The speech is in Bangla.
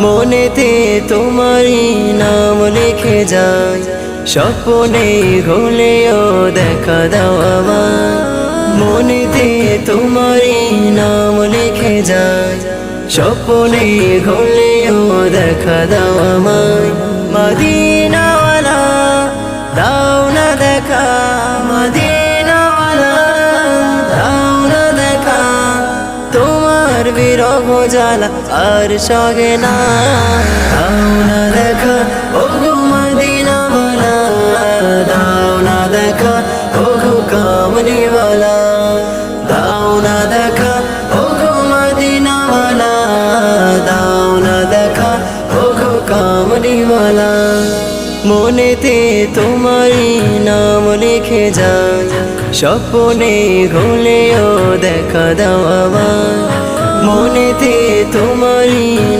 মনেতে তোমারই নাম লিখে যায় স্বপ্নে হলেও দেখা দাও আমার মনেতে তোমারই নাম লিখে যায় স্বপ্নে হলেও দেখা দাও আমায়। মদিনাওয়ালা, দাও না দেখা মদিনাওয়ালা তোমার বিরহ জ্বালা আর সগে না। না দেখা, ও গো মদিনাওয়ালা দাও না দেখা, ও গো কামলিওয়ালা দাও না দেখা, ও গো মদিনাওয়ালা দাও না দেখা, ও গো কামলিওয়ালা মনেতে তোমারই নাম লিখে যায় স্বপ্নে হলেও দেখা দাও আমার মনেতে তোমারই